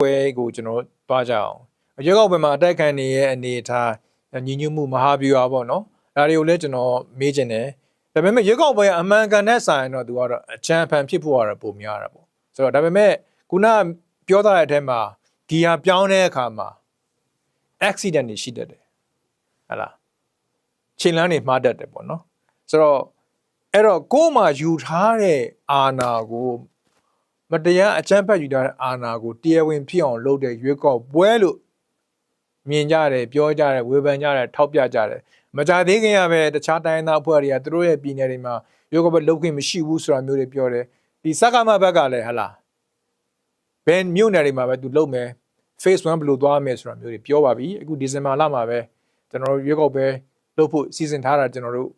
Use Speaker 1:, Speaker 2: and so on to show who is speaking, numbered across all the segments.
Speaker 1: ပွဲကိုကျွန်တော်တွားကြအောင်ရွေးကောက်ပွဲမှာအတိုက်ခံနေရဲ့အနေအထားညီညွတ်မှုမဟာဗျူဟာပေါ့နော်ဒါတွေကိုလည်းကျွန်တော်မေးချင်တယ်ဒါပေမဲ့ရွေးကောက်ပွဲကအမှန်ကန်တဲ့ဆိုင်တော့သူကတော့အချမ်းဖန်ဖြစ်ဖို့ကတော့ပုံများတာပေါ့ဆိုတော့ဒါပေမဲ့ခုနပြောထားတဲ့အထက်မှာဂီယာပြောင်းတဲ့အခါမှာ accident တွေရှိတတ်တယ်ဟလားချိန်လန်းနေမှားတတ်တယ်ပေါ့နော်ဆိုတော့အဲ့တော့ကိုယ်မှာယူထားတဲ့အာနာကို မတရားအကြမ်းဖက်ယူထားတဲ့အာနာကိုတရားဝင်ဖြစ်အောင်လုပ်တဲ့ရွေးကောက်ပွဲလို့မြင်ကြတယ်ပြောကြတယ်ဝေဖန်ကြတယ်ထောက်ပြကြတယ်မကြသေးခင်ကပဲတခြားတိုင်းသားအဖွဲ့တွေကသူတို့ရဲ့ပြည်နယ်တွေမှာရွေးကောက်ပွဲလုပ်ခွင့်မရှိဘူးဆိုတာမျိုးတွေပြောတယ်ဒီစကားမဘက်ကလည်းဟလားဘယ်မြို့နယ်တွေမှာပဲသူလုပ်မယ် phase 1ဘယ်လိုသွားမယ်ဆိုတာမျိုးတွေပြောပါပြီအခုဒီဇင်ဘာလမှာပဲကျွန်တော်တို့ရွေးကောက်ပွဲလုပ်ဖို့စီစဉ်ထားတာကျွန်တော်တို့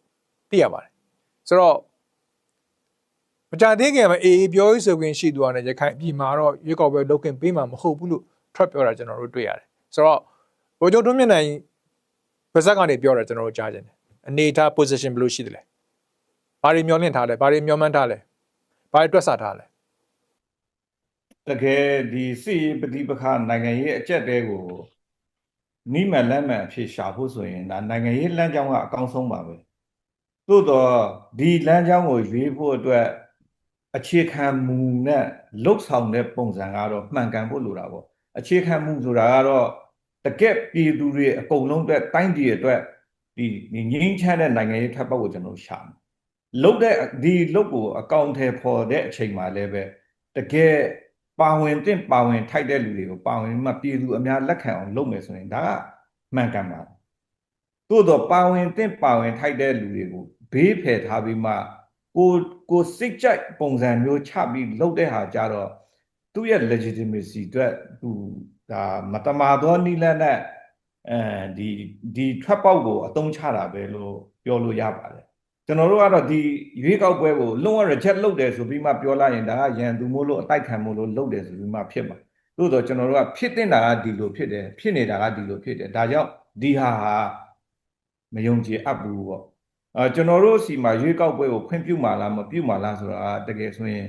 Speaker 1: သိရပါတယ်ဆိုတော့ မကြသေးခင်မှာအေးပြောရေးဆိုခွင့်ရှိသူကလည်းရခိုင်ပြည်မှာတော့ရွေးကောက်ပွဲလုပ်ခွင့်ပေးမှာမဟုတ်ဘူးလို့ထွက်ပြောတာကျွန်တော်တို့တွေ့ရတယ်ဆိုတော့ဘိုးချုပ်တွန်းမြင့်နိုင်ဗဇက်ကနေပြောတာကျွန်တော်တို့ကြားကြတယ်အနေထား position ဘယ်လိုရှိသလဲဘာတွေမျောလင့်ထားလဲဘာတွေမျောမှန်းထားလဲဘာတွေတွက်ဆထားလဲ
Speaker 2: တကယ်ဒီစစ်ရေးပဋိပက္ခနိုင်ငံရေးအကြက်တဲကိုနိမန်လက်မှန်အဖြစ်ရှာဖို့ဆိုရင်ဒါနိုင်ငံရေးလမ်းကြောင်းကအကောင်းဆုံးပါပဲသို့တော့ဒီလမ်းကြောင်းကိုရွေးဖို့အတွက် အခြေခံမူနဲ့လှုပ်ဆောင်တဲ့ပုံစံကတော့မှန်ကန်ဖို့လိုတာပေါ့အခြေခံမူဆိုတာကတော့တကက်ပြည်သူတွေအကုန်လုံးအတွက်တိုင်းပြည်အတွက်ဒီဒီငင်းချမ်းတဲ့နိုင်ငံရေးထပ်ပေါက်ကိုကျွန်တော်ရှာမယ်လှုပ်တဲ့ဒီလှုပ်ကိုအကောင့်ထဲပေါ်တဲ့အချိန်မှာလည်းပဲတကယ်ပါဝင်တဲ့ပါဝင်ထိုက်တဲ့လူတွေကိုပါဝင်မှပြည်သူအများလက်ခံအောင်လုပ်မယ်ဆိုရင်ဒါကမှန်ကန်ပါတယ်သို့တော့ပါဝင်တဲ့ပါဝင်ထိုက်တဲ့လူတွေကိုဘေးဖယ်ထားပြီးမှကို ကိုစိတ်ကြိုက်ပုံစံမျိုးချပြီးလုပ်တဲ့ဟာကြတော့သူ့ရဲ့ legitimacy အတွက်သူဒါမတမာသောနိလန့်နဲ့အဲဒီဒီထွက်ပေါက်ကိုအသုံးချတာပဲလို့ပြောလို့ရပါတယ်ကျွန်တော်တို့ကတော့ဒီရွေးကောက်ပွဲကိုလုံးဝ reject လုပ်တယ်ဆိုပြီးမှပြောလိုက်ရင်ဒါကရန်သူမို့လို့အတိုက်ခံမို့လို့လုပ်တယ်ဆိုပြီးမှဖြစ်မှာသို့တော့ကျွန်တော်တို့ကဖြစ်တင်တာကဒီလိုဖြစ်တယ်ဖြစ်နေတာကဒီလိုဖြစ်တယ်ဒါကြောင့်ဒီဟာဟာမယုံကြည်အပ်ဘူးပေါ့ အဲကျွန်တော်တို့စီမှာရွေးကောက်ပွဲကိုခွင့်ပြုမှာလားမပြုမှာလားဆိုတာတကယ်ဆိုရင်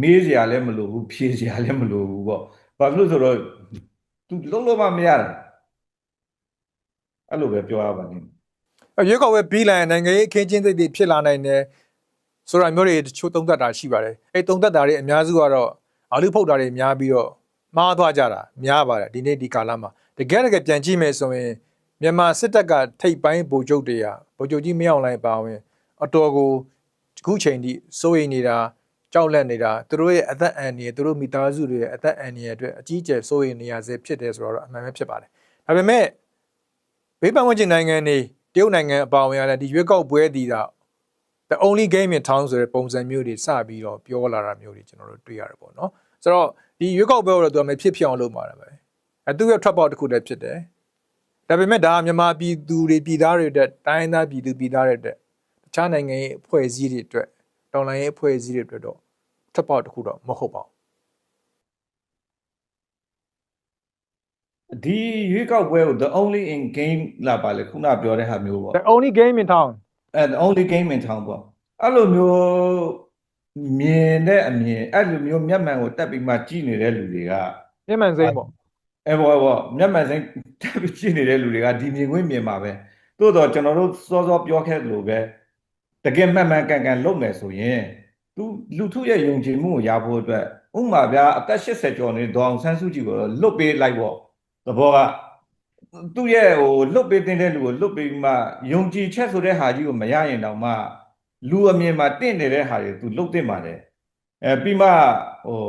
Speaker 2: မေးစရာလည်းမလိုဘူးဖြေစရာလည်းမလိုဘူးပေါ့ဘာဖြစ်လို့ဆိုတော့သူလုံးလုံးမမရတာအဲ့လိုပဲပြောရပါလိမ့်မယ်
Speaker 1: ရွေးကောက်ပွဲပြီးလိုက်ရင်နိုင်ငံရေးအခင်းချင်းသိတွေဖြစ်လာနိုင်တယ်ဆိုတာမျိုးတွေတချို့သုံးသပ်တာရှိပါတယ်အဲသုံးသပ်တာတွေအများစုကတော့အာလူဖုတ်တာတွေများပြီးတော့မှားသွားကြတာများပါတယ်ဒီနေ့ဒီကာလမှာတကယ်တကယ်ပြန်ကြည့်မယ်ဆိုရင်မြန်မာစစ်တပ်ကထိပ်ပိုင်းဗိုလ်ချုပ်တွေက ဗိုလ်ချုပ်ကြီးမင်းအောင်လှိုင်ပါဝင်အတော်ကိုအခုချိန်ထိစိုးရိမ်နေတာကြောက်လန့်နေတာသူတို့ရဲ့အသက်အန္တရာယ်သူတို့မိသားစုတွေရဲ့အသက်အန္တရာယ်အတွက်အကြီးအကျယ်စိုးရိမ်နေရစေဖြစ်တယ်ဆိုတော့အမှန်ပဲဖြစ်ပါတယ်ဒါပေမဲ့ဘေးပန်းဝန်းကျင်နိုင်ငံတွေတရုတ်နိုင်ငံအပါအဝင်ရတဲ့ဒီရွေးကောက်ပွဲဒီတာ the only game in town ဆိုတဲ့ပုံစံမျိုးတွေစပြီးတော့ပြောလာတာမျိုးတွေကျွန်တော်တို့တွေ့ရတယ်ပေါ့နော်ဆိုတော့ဒီရွေးကောက်ပွဲကိုတော့သူကမဖြစ်ဖြစ်အောင်လုပ်မှာတယ်ပဲအဲသူရဲ့ထွက်ပေါက်တစ်ခုတည်းဖြစ်တယ် ဒါပေမဲ့ဒါကမြန်မာပြည်သူတွေပြည်သားတွေအတွက်တိုင်းသားပြည်သူပြည်သားတွေအတွက်တခြားနိုင်ငံရဲ့အဖွဲ့အစည်းတွေအတွက်တော်လိုင်းရဲ့အဖွဲ့အစည်းတွေအတွက်တော့ထွက်ပေါက်တစ်ခုတော့မဟုတ်ပါဘူး
Speaker 2: ဒီရွေးကောက်ပွဲကို the only in game လာပါလေခုနပြောတဲ့ဟာမျိုးပေါ့
Speaker 1: the only game in town
Speaker 2: အဲ the only game in town ပေါ့အဲ့လိုမျိုးမြင်တဲ့အမြင်အဲ့လိုမျိုးမျက်မှန်ကိုတက်ပြီးမှကြည့်နေတဲ့လူတွေက
Speaker 1: မြန်မာစိမ်းပေါ့
Speaker 2: အဲဘောဘောမျက်မှန်စိမ်းတက်ပြီးကြည့်နေတဲ့လူတွေကဒီမြင်ခွင့်မြင်ပါပဲသို့တော့ကျွန်တော်တို့စောစောပြောခဲ့သလိုပဲတကယ်မှန်မှန်ကန်ကန်လုပ်မယ်ဆိုရင်သူလူထုရဲ့ယုံကြည်မှုကိုရဖို့အတွက်ဥပမာဗျာအသက်80ကျော်နေဒေါအောင်ဆန်းစုကြည်ကိုတော့လွတ်ပေးလိုက်ပေါ့သဘောကသူ့ရဲ့ဟိုလွတ်ပေးတင်တဲ့လူကိုလွတ်ပေးပြီးမှယုံကြည်ချက်ဆိုတဲ့ဟာကြီးကိုမရရင်တောင်မှလူအမြင်မှာတင့်နေတဲ့ဟာတွေသူလွတ်တင်ပါတယ်အဲပြီးမှဟို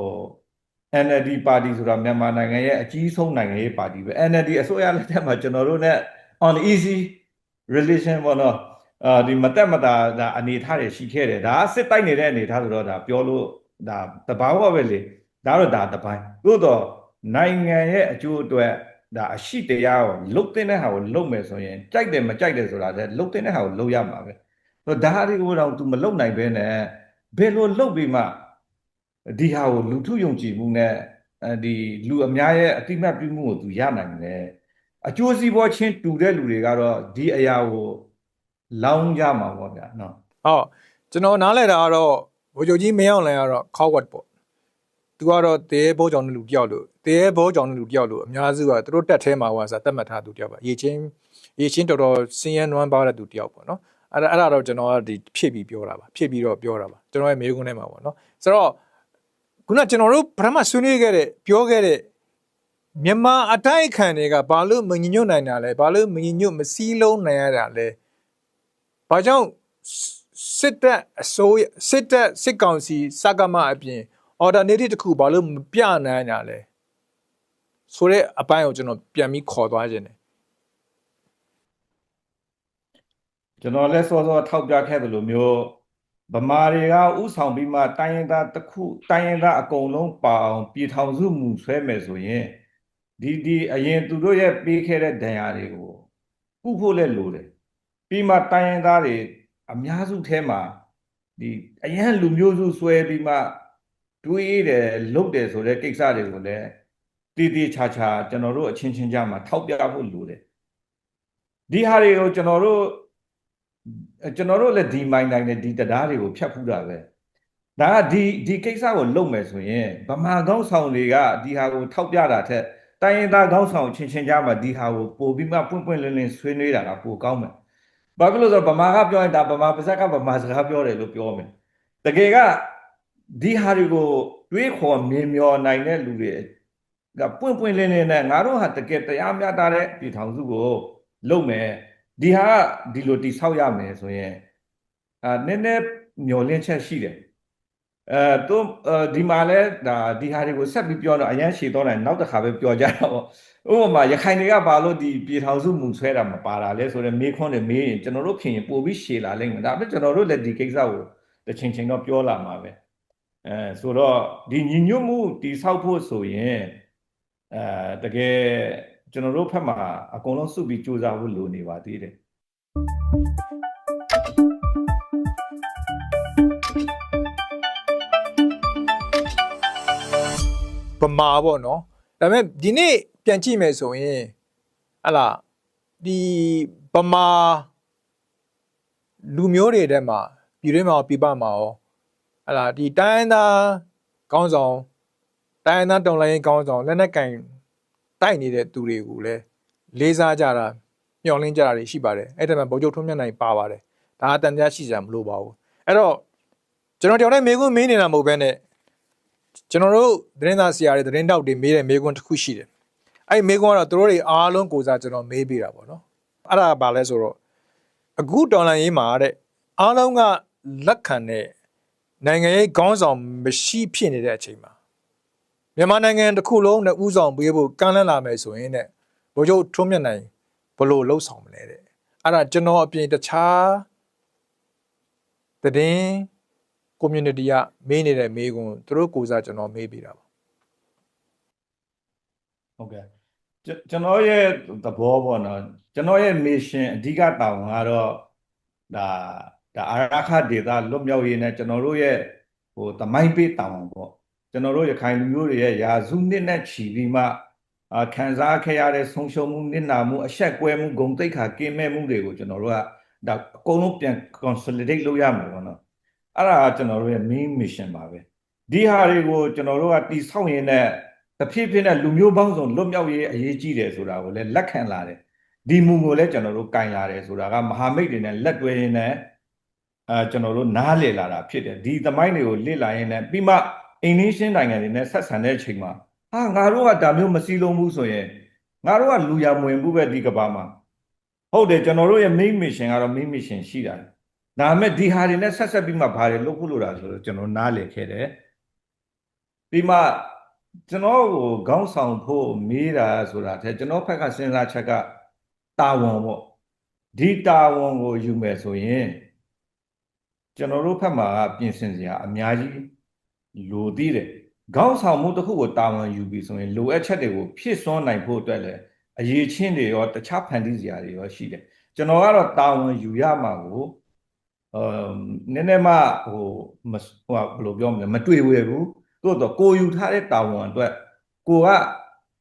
Speaker 2: NLD ပါတီဆိုတာမြန်မာနိုင်ငံရဲ့အကြီးဆုံးနိုင်ငံရေးပါတီပဲ NLD အစိုးရလက်ထက်မှာကျွန်တော်တို့ ਨੇ on easy relation ပေါ့နော်အာဒီမတက်မတာဒါအနေထားတွေရှိခဲ့တယ်ဒါကစစ်တိုက်နေတဲ့အနေထားဆိုတော့ဒါပြောလို့ဒါတဘာဝပဲလေဒါတော့ဒါတပိုင်းသို့တော့နိုင်ငံရဲ့အကျိုးအတွက်ဒါအရှိတရားကိုလုတ်တဲ့ဟာကိုလုတ်မယ်ဆိုရင်ကြိုက်တယ်မကြိုက်တယ်ဆိုတာလည်းလုတ်တဲ့ဟာကိုလုတ်ရမှာပဲဆိုတော့ဒါတွေကိုတော့ तू မလုတ်နိုင်ဘဲနဲ့ဘယ်လိုလုတ်ပြီးမှ ဒီဟာကိုလူထုယုံကြည်မှုနဲ့အဲဒီလူအများရဲ့အတိမတ်ပြုမှုကို तू ရနိုင်တယ်အကျိုးစီးပွားချင်းတူတဲ့လူတွေကတော့ဒီအရာကိုလောင်းကြမှာပေါ့ဗျာနော်
Speaker 1: ဟုတ်ကျွန်တော်နားလဲတာကတော့ဗိုလ်ချုပ်ကြီးမင်းအောင်လှိုင်ကတော့ coward ပေါ့သူကတော့တဲဘောကြောင့်လူတယောက်လို့တဲဘောကြောင့်လူတယောက်လို့အများစုကသူတို့တက်ထဲမှာဟိုဆိုတတ်မှတ်ထားသူတယောက်ပါရေချင်းရေချင်းတော်တော်စင်းရဲနွမ်းပါတဲ့သူတယောက်ပေါ့နော်အဲ့ဒါအဲ့ဒါတော့ကျွန်တော်ကဒီဖြစ်ပြီးပြောတာပါဖြစ်ပြီးတော့ပြောတာပါကျွန်တော်ရဲ့မေးခွန်းထဲမှာပေါ့နော်ဆိုတော့ ခုနကျွန်တော်တို့ပထမဆွေးနွေးခဲ့တဲ့ပြောခဲ့တဲ့မြန်မာအတိုက်ခံတွေကဘာလို့မညညွတ်နိုင်တာလဲဘာလို့မညညွတ်မစည်းလုံးနိုင်ရတာလဲဘာကြောင့်စစ်တပ်အစိုးရစစ်တပ်စစ်ကောင်စီစကမအပြင် alternative တစ်ခုဘာလို့မပြနိုင်တာလဲဆိုတဲ့အပိုင်းကိုကျွန်တော်ပြန်ပြီးခေါ်သွားခြင်းတယ်
Speaker 2: ကျွန်တော်လည်းစောစောထောက်ပြခဲ့သလိုမျိုး ဗမာတွေကဥဆောင်ပြီးမှတိုင်းရင်သားတစ်ခုတိုင်းရင်သားအကုန်လုံးပါအောင်ပြည်ထောင်စုမူဆွဲမယ်ဆိုရင်ဒီဒီအရင်သူတို့ရဲ့ပေးခဲ့တဲ့ဒဏ်ရာတွေကိုကုဖို့လည်းလိုတယ်ပြီးမှတိုင်းရင်သားတွေအများစုထဲမှာဒီအရင်လူမျိုးစုဆွဲပြီးမှတွေးတယ်လုတ်တယ်ဆိုတဲ့ကိစ္စတွေကိုလည်းတည်တည်ချာချာကျွန်တော်တို့အချင်းချင်းကြားမှာထောက်ပြဖို့လိုတယ်ဒီဟာတွေကိုကျွန်တော်တို့အဲ ကျွန်တော်တို့လည်းဒီမိုင်းတိုင်းနဲ့ဒီတရားတွေကိုဖြတ်ဖူးတာပဲဒါကဒီဒီကိစ္စကိုလုပ်မယ်ဆိုရင်ဗမာကောင်းဆောင်တွေကဒီဟာကိုထောက်ပြတာထက်တိုင်းရင်းသားကောင်းဆောင်ချင်းချင်းကြားမှာဒီဟာကိုပို့ပြီးမှပွင့်ပွင့်လင်းလင်းဆွေးနွေးတာကပိုကောင်းမယ်ဘာဖြစ်လို့လဲဆိုတော့ဗမာကပြောရင်ဒါဗမာပါဇက်ကဗမာစကားပြောတယ်လို့ပြောမယ်တကယ်ကဒီဟာတွေကိုတွေးခေါ်မြင်မျောနိုင်တဲ့လူတွေကပွင့်ပွင့်လင်းလင်းနဲ့ငါတို့ဟာတကယ်တရားမျှတတဲ့ပြည်ထောင်စုကိုလုပ်မယ် ဒီဟာကဒီလိုတိဆောက်ရမယ်ဆိုရင်အာနည်းနည်းမျောလင့်ချက်ရှိတယ်အဲသူဒီမှာလဲဒါဒီဟာတွေကိုဆက်ပြီးပြောတော့အရန်ရှည်တော့တယ်နောက်တစ်ခါပဲပြောကြတာပေါ့ဥပမာရခိုင်တွေကဘာလို့ဒီပြည်ထောင်စုမူဆွဲတာမပါတာလဲဆိုတော့မေးခွန်းတွေမေးရင်ကျွန်တော်တို့ခင်ရင်ပို့ပြီးရှည်လာလိမ့်မယ်ဒါပေမဲ့ကျွန်တော်တို့လည်းဒီကိစ္စကိုတစ်ချိန်ချိန်တော့ပြောလာမှာပဲအဲဆိုတော့ဒီညီညွတ်မှုတိဆောက်ဖို့ဆိုရင်အဲတကယ် ကျွန်တော်တို့ဖက်မှာအကုန်လုံးစုပြီးစူးစမ်းဖို့လိုနေပါသေးတယ်
Speaker 1: ဗမာပေါ့နော်ဒါပေမဲ့ဒီနေ့ပြန်ကြည့်မယ်ဆိုရင်ဟလာဒီဗမာလူမျိုးတွေထဲမှာပြည်တွင်းမှာရောပြည်ပမှာရောဟလာဒီတိုင်းရင်းသားကောင်းဆောင်တိုင်းရင်းသားတုံလိုင်းကောင်းဆောင်လက်နက်ကင် တိုက်နေတဲ့သူတွေကိုလည်းလေးစားကြတာမျှော်လင့်ကြတာတွေရှိပါတယ်အဲ့ဒါမှဗိုလ်ချုပ်ထွန်းမြတ်နိုင်ပါပါတယ်ဒါအတန်တရားရှိစရာမလိုပါဘူးအဲ့တော့ကျွန်တော်တယောက်တည်းမေးခွန်းမေးနေတာမဟုတ်ဘဲနဲ့ကျွန်တော်တို့သတင်းသားဆရာတွေသတင်းတောက်တွေမေးတဲ့မေးခွန်းတစ်ခုရှိတယ်။အဲ့ဒီမေးခွန်းကတော့သူတို့တွေအားလုံးကိုစားကျွန်တော်မေးပေးတာပေါ့နော်။အဲ့ဒါကဘာလဲဆိုတော့အခုတော်လန်ရေးမှာတဲ့အားလုံးကလက်ခံတဲ့နိုင်ငံရေးခေါင်းဆောင်မရှိဖြစ်နေတဲ့အချိန်မှာ မြန်မာနိုင်ငံတစ်ခုလုံးနဲ့ဥဆောင်ပေးဖို့ကမ်းလှမ်းလာမယ်ဆိုရင်တဲ့ဘိုလ်ချုပ်ထွန်းမြတ်နိုင်ဘလို့လှုပ်ဆောင်မလဲတဲ့။အဲ့ဒါကျွန်တော်အပြင်တခြားသတင်း community ကမေးနေတဲ့မေးခွန်းသူတို့ကိုစားကျွန်တော်မေးပေးတာပါ
Speaker 2: ဟုတ်ကဲ့ကျွန်ကျွန်တော်ရဲ့သဘောပေါ့နော်ကျွန်တော်ရဲ့ mission အဓိကတာဝန်ကတော့ဒါဒါအာရခဒေတာလွတ်မြောက်ရေးနဲ့ကျွန်တော်တို့ရဲ့ဟိုသမိုင်းပေးတာဝန်ပေါ့ ကျွန်တော်တို့ရခိုင်လူမျိုးတွေရဲ့ယာစုနှစ်နဲ့ချီပြီးမှအာခံစားခဲ့ရတဲ့ဆုံးရှုံးမှုနစ်နာမှုအဆက်ကွဲမှုဂုံတိတ်ခါကင်းမဲ့မှုတွေကိုကျွန်တော်တို့ကဒါအကုန်လုံးပြန် consolidate လုပ်ရမှာပေါ့နော်အဲ့ဒါကကျွန်တော်တို့ရဲ့ main mission ပါပဲဒီဟာတွေကိုကျွန်တော်တို့ကတိဆောက်ရင်းနဲ့တဖြည်းဖြည်းနဲ့လူမျိုးပေါင်းစုံလွတ်မြောက်ရေးအရေးကြီးတယ်ဆိုတာကိုလည်းလက်ခံလာတယ်ဒီမူကိုလည်းကျွန်တော်တို့ကင်လာတယ်ဆိုတာကမဟာမိတ်တွေနဲ့လက်တွဲရင်းနဲ့အဲကျွန်တော်တို့နားလည်လာတာဖြစ်တယ်ဒီသမိုင်းတွေကိုလေ့လာရင်းနဲ့ပြီးမှ အိန္ဒိရှင်းနိုင်ငံတွေနဲ့ဆက်ဆံတဲ့အချိန်မှာဟာငါတို့ကဒါမျိုးမစည်းလုံးဘူးဆိုရင်ငါတို့ကလူရမဝင်ဘူးပဲဒီကဘာမှာဟုတ်တယ်ကျွန်တော်တို့ရဲ့ main mission ကတော့ main mission ရှိတာဒါပေမဲ့ဒီဟာတွေနဲ့ဆက်ဆက်ပြီးမှဘာတွေလုပ်ဖို့လိုတာဆိုတော့ကျွန်တော်နားလည်ခဲ့တယ်ပြီးမှကျွန်တော်ကိုခေါင်းဆောင်ဖို့မေးတာဆိုတာတဲ့ကျွန်တော်ဖက်ကစဉ်းစားချက်ကတာဝန်ပေါ့ဒီတာဝန်ကိုယူမယ်ဆိုရင်ကျွန်တော်တို့ဖက်မှာပြင်ဆင်စရာအများကြီး လိုသေးတယ်ခေါင်းဆောင်မှုတစ်ခုကိုတာဝန်ယူပြီးဆိုရင်လိုအပ်ချက်တွေကိုဖြည့်စွန်းနိုင်ဖို့အတွက်လည်းအရေးချင်းတွေရောတခြားဖန်တီးစရာတွေရောရှိတယ်ကျွန်တော်ကတော့တာဝန်ယူရမှာကိုအမ်နည်းနည်းမှဟိုမဟိုဘယ်လိုပြောမလဲမတွေ့ဝဲဘူးသို့တော့ကိုယူထားတဲ့တာဝန်အတွက်ကိုက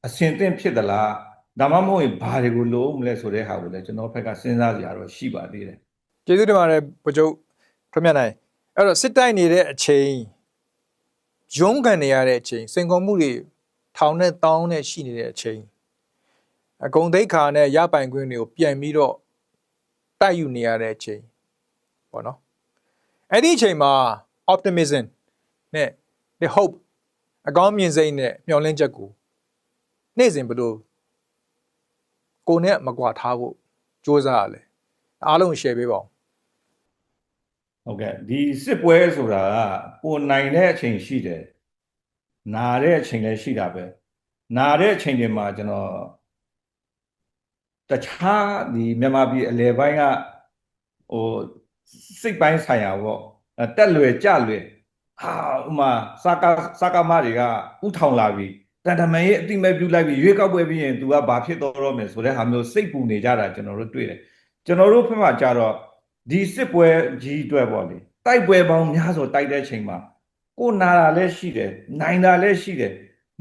Speaker 2: အဆင်သင့်ဖြစ်သလားဒါမှမဟုတ်ရင်ဘာတွေကိုလိုမလဲဆိုတဲ့ဟာကိုလည်းကျွန်တော်ဘက်ကစဉ်းစားကြရတော့ရှိပါသေးတယ်
Speaker 1: ကျေးဇူးတင်ပါတယ်ဗိုလ်ချုပ်ထွန်းမြတ်နိုင်အဲ့တော့စစ်တိုက်နေတဲ့အချိန် ရုန်းကန်နေရတဲ့အချိန်စိန်ခေါ်မှုတွေထောင်နဲ့တောင်းနဲ့ရှိနေတဲ့အချိန်အကုန်သိက္ခာနဲ့ရပိုင်ခွင့်တွေကိုပြန်ပြီးတော့တိုက်ယူနေရတဲ့အချိန်ပေါ့နော်အဲ့ဒီအချိန်မှာ optimism နဲ့ the hope အကောင်းမြင်စိတ်နဲ့မျှော်လင့်ချက်ကိုနေ့စဉ်ဘယ်လိုကိုယ်နဲ့မကွာထားဖို့စ조사ရလဲအားလုံး share ပေးပါဦး
Speaker 2: ဟုတ်ကဲ့ဒီစစ်ပွဲဆိုတာကကိုနိုင်တဲ့အချိန်ရှိတယ်နာတဲ့အချိန်လည်းရှိတာပဲနာတဲ့အချိန်တွေမှာကျွန်တော်တခြားဒီမြန်မာပြည်အလဲပိုင်းကဟိုစိတ်ပိုင်းဆိုင်ရာပေါ့အဲတက်လွယ်ကြလွယ်ဟာဥမာစကားစကားမတွေကဥထောင်လာပြီတန်တမန်ရဲ့အတိမဲ့ပြုလိုက်ပြီရွေးကောက်ပွဲပြီးရင် तू ကဘာဖြစ်တော့တော့မယ်ဆိုတဲ့ဟာမျိုးစိတ်ပူနေကြတာကျွန်တော်တို့တွေ့တယ်ကျွန်တော်တို့ဖက်မှာကြတော့ ဒီစစ်ပွဲကြီးအတွက်ပေါ့လေတိုက်ပွဲပေါင်းများစွာတိုက်တဲ့ချိန်မှာကိုနာတာလည်းရှိတယ်နိုင်တာလည်းရှိတယ်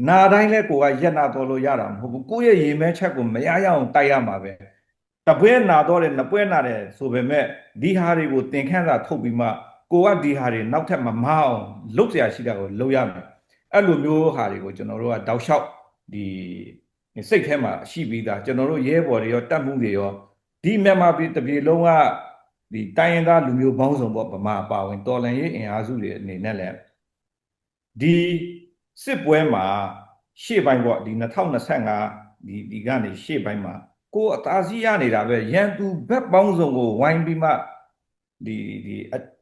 Speaker 2: နာတိုင်းလည်းကိုကရက်နာတော်လို့ရတာမဟုတ်ဘူးကိုယ့်ရဲ့ရေမဲချက်ကိုမရရအောင်တိုက်ရမှာပဲတပွဲနာတော့တယ်နှစ်ပွဲနာတယ်ဆိုပေမဲ့ဒီဟာတွေကိုသင်ခန်းစာထုတ်ပြီးမှကိုကဒီဟာတွေနောက်ထပ်မမအောင်လုပ်เสียရှိတာကိုလုပ်ရမယ်အဲ့လိုမျိုးဟာတွေကိုကျွန်တော်တို့ကတောက်လျှောက်ဒီစိတ်ထဲမှာရှိပြီးသားကျွန်တော်တို့ရဲဘော်တွေရောတတ်မှုတွေရောဒီမြန်မာပြည်တစ်ပြည်လုံးက ဒီတိုင်းရင်းသားလူမျိုးပေါင်းစုံပေါ့ဗမာပါဝင်တော်လန်ရေးအင်အားစုတွေအနေနဲ့လည်းဒီစစ်ပွဲမှာရှေ့ပိုင်းပေါ့ဒီ2025ဒီဒီကနေရှေ့ပိုင်းမှာကိုအသားစီးရနေတာပဲရန်သူဘက်ပေါင်းစုံကိုဝိုင်းပြီးမှဒီဒီ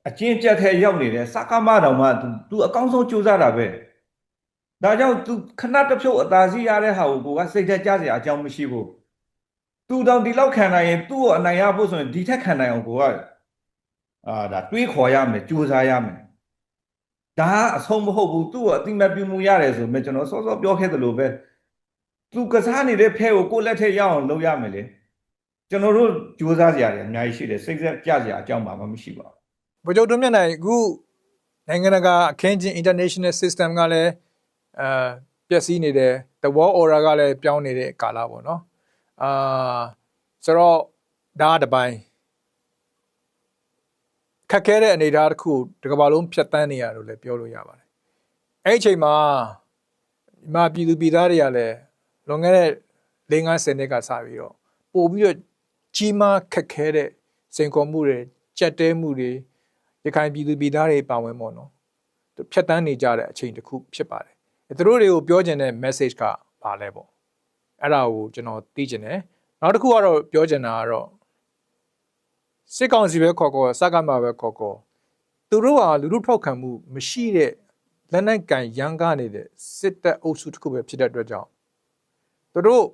Speaker 2: အချင်းကြက်ထဲရောက်နေတဲ့စကားမတော်မှသူသူအကောင်းဆုံးစူးစမ်းတာပဲဒါကြောင့်သူခဏတစ်ဖြုတ်အသာစီရတဲ့ဟာကိုကိုကစိတ်သက်ကြစရာအကြောင်းမရှိဘူး तू တောင်ဒီလောက်ခံနိုင်ရင်သူ့ကိုအနိုင်ရဖို့ဆိုရင်ဒီထက်ခံနိုင်အောင်ကိုကအာဒါတွေးခေါ်ရမယ်ကြိုးစားရမယ်ဒါအဆုံးမဟုတ်ဘူးသူ့ကိုအတိမတ်ပြုမှုရတယ်ဆိုမှကျွန်တော်စောစောပြောခဲ့သလိုပဲသူကစားနေတဲ့ဖဲကိုကိုလက်ထက်ရအောင်လုပ်ရမယ်လေကျွန်တော်တို့ကြိုးစားကြရတယ်အများကြီးရှိတယ်စိတ်ဆက်ကြစရာအကြောင်းမှမရှိပါဘူး
Speaker 1: ဗိုလ်ချုပ်တွန်းမြတ်နိုင်အခုနိုင်ငံတကာအခင်းချင်း international system ကလည်းအာပျက်စီးနေတယ် the world order ကလည်းပြောင်းနေတဲ့ကာလပေါ့နော် အာဆိုတော့ဒါကတစ်ပိုင်းခက်ခဲတဲ့အနေအထားတစ်ခုတစ်ကမ္ဘာလုံးဖြတ်တန်းနေရလို့လည်းပြောလို့ရပါတယ်အဲ့ဒီအချိန်မှာဒီမှာပြည်သူပြည်သားတွေကလည်းလွန်ခဲ့တဲ့၄-၅ဆယ်နှစ်ကစပြီးတော့ပို့ပြီးတော့ကြီးမားခက်ခဲတဲ့စိန်ခေါ်မှုတွေကြက်တဲမှုတွေရခိုင်ပြည်သူပြည်သားတွေပါဝင်ပေါ့နော်ဖြတ်တန်းနေကြတဲ့အချိန်တစ်ခုဖြစ်ပါတယ်သူတို့တွေကိုပြောချင်တဲ့ message ကဘာလဲပေါ့ အဲ့ဒါကိုကျွန်တော်သိချင်တယ်နောက်တစ်ခုကတော့ပြောချင်တာကတော့စစ်ကောင်စီပဲခေါ်ခေါ်စကားမှာပဲခေါ်ခေါ်သူတို့ဟာလူလူထောက်ခံမှုမရှိတဲ့လက်နက်ကန်ရန်ကားနေတဲ့စစ်တပ်အုပ်စုတစ်ခုပဲဖြစ်တဲ့အတွက်ကြောင့်သူတို့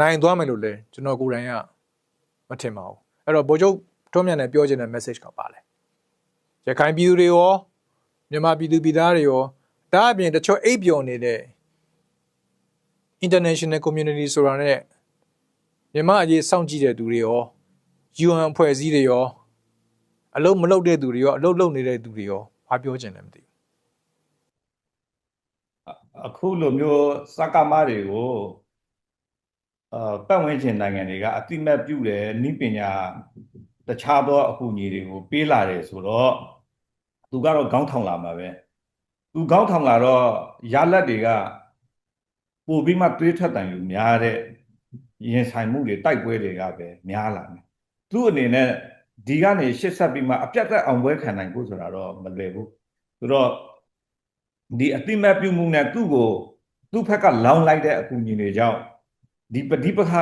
Speaker 1: နိုင်သွားမယ်လို့လဲကျွန်တော်ကိုယ်တိုင်ကမထင်ပါဘူးအဲ့တော့ဗိုလ်ချုပ်ထုံးမြတ်နဲ့ပြောချင်တဲ့ message ကပါလဲရခိုင်ပြည်သူတွေရောမြန်မာပြည်သူပြည်သားတွေရောဒါအပြင်တချို့အိပ်ပျော်နေတဲ့ international community ဆိုတာနဲ့မြန်မာအရေးစောင့်ကြည့်တဲ့သူတွေရော UN အဖွဲ့အစည်းတွေရောအလုံးမလုပ်တဲ့သူတွေရောအလုံးလုပ်နေတဲ့သူတွေရောဘာပြောချင်လဲမသိဘူး
Speaker 2: အခုလိုမျိုးစကားမတွေကိုအာပတ်ဝန်းကျင်နိုင်ငံတွေကအတိမတ်ပြုတယ်နိပညာတခြားသောအကူအညီတွေကိုပေးလာတယ်ဆိုတော့သူကတော့ခေါင်းထောင်လာမှာပဲသူခေါင်းထောင်လာတော့ရလက်တွေက ပို့ပြီးမှတွေးထွက်တန်ယူများတဲ့ရင်ဆိုင်မှုတွေတိုက်ပွဲတွေကပဲများလာတယ်သူ့အနေနဲ့ဒီကနေရှစ်ဆက်ပြီးမှအပြတ်သက်အောင်ပွဲခံနိုင်ဖို့ဆိုတာတော့မလွယ်ဘူးဆိုတော့ဒီအတိမတ်ပြုမှုနဲ့သူ့ကိုသူ့ဘက်ကလောင်းလိုက်တဲ့အကူအညီတွေကြောင့်ဒီပဋိပက္ခ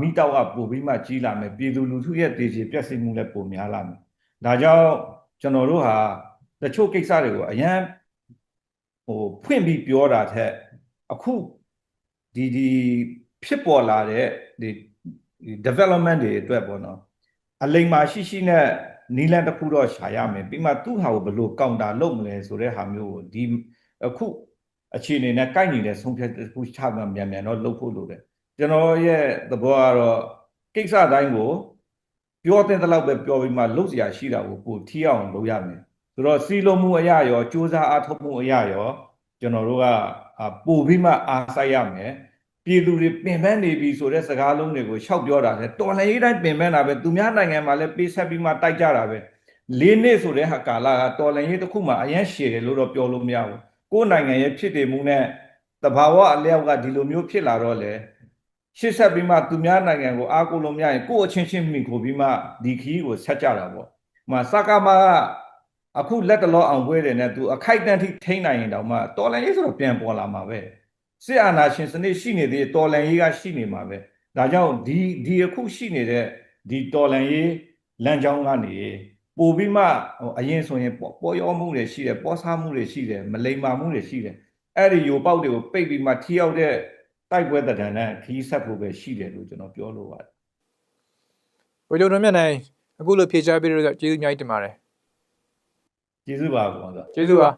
Speaker 2: မိတောက်ကပို့ပြီးမှကြီးလာမယ်ပြည်သူလူထုရဲ့တည်ကြည်ပြည့်စုံမှုလည်းပိုများလာမယ်ဒါကြောင့်ကျွန်တော်တို့ဟာတချို့ကိစ္စတွေကိုအရန်ဟိုဖွင့်ပြီးပြောတာထက်အခု ဒီဒီဖြစ်ပေါ်လာတဲ့ဒီ development တွေအတွက်ပေါ့နော်အလိမ်မာရှိရှိနဲ့နီလန်တစ်ခုတော့ရှာရမယ်ပြီးမှသူ့ဟာကိုဘယ်လိုကောင်တာလုပ်မလဲဆိုတဲ့ဟာမျိုးကိုဒီအခုအခြေအနေနဲ့ကိုက်နေတဲ့ဆုံးဖြတ်တစ်ခုချမှမြန်မြန်တော့လုပ်ဖို့လိုတယ်ကျွန်တော်ရဲ့သဘောကတော့ကိစ္စတိုင်းကိုပြောတဲ့တလောက်ပဲပြောပြီးမှလုပ်เสียရှိတာကိုပိုထီအောင်လုပ်ရမယ်ဆိုတော့စီလုံးမှုအရာရောစူးစမ်းအားထုတ်မှုအရာရော ကျွန်တော်တို့ကပို့ပြီးမှအားစိုက်ရမယ်ပြည်သူတွေပင်ပန်းနေပြီဆိုတဲ့စကားလုံးတွေကိုရှောက်ပြောတာလေတော်လှန်ရေးတိုင်းပင်ပန်းတာပဲသူများနိုင်ငံမှာလည်းပေးဆက်ပြီးမှတိုက်ကြတာပဲလေးနှစ်ဆိုတဲ့ဟာကာလကတော်လှန်ရေးတစ်ခုမှအရင်ရှည်တယ်လို့တော့ပြောလို့မရဘူးကိုယ်နိုင်ငံရဲ့ဖြစ်တည်မှုနဲ့တဘာဝအလျောက်ကဒီလိုမျိုးဖြစ်လာတော့လေရှစ်ဆက်ပြီးမှသူများနိုင်ငံကိုအားကိုးလို့မရရင်ကိုယ့်အချင်းချင်းမိခိုပြီးမှဒီခီးကိုဆက်ကြတာပေါ့။ဟိုမှာစကားမက အခုလက်တလောအောင်ပွဲတယ်နဲ့သူအခိုက်အတန့်ထိထိန်းနိုင်ရင်တောင်မှတော်လန်ရေးဆိုတော့ပြန်ပေါ်လာမှာပဲ။စစ်အာဏာရှင်စနစ်ရှိနေသေးတယ်တော်လန်ရေးကရှိနေမှာပဲ။ဒါကြောင့်ဒီဒီအခုရှိနေတဲ့ဒီတော်လန်ရေးလမ်းကြောင်းကနေပို့ပြီးမှဟိုအရင်ဆိုရင်ပေါ်ပေါ်ရောမှုတွေရှိတယ်ပေါ်စားမှုတွေရှိတယ်မလိမ္မာမှုတွေရှိတယ်အဲ့ဒီယိုပေါက်တွေကိုပိတ်ပြီးမှထိရောက်တဲ့တိုက်ပွဲတံတန်နဲ့ခီးဆက်ဖို့ပဲရှိတယ်လို့ကျွန်တော်ပြောလို့ပါတယ်
Speaker 1: ဝေဒုံတော်မြတ်နိုင်အခုလိုဖြေချပေးလို့ကျေးဇူးအများကြီးတင်ပါတယ်
Speaker 2: ကျေးဇူးပါကွာဆို
Speaker 1: ကျေးဇူးပါ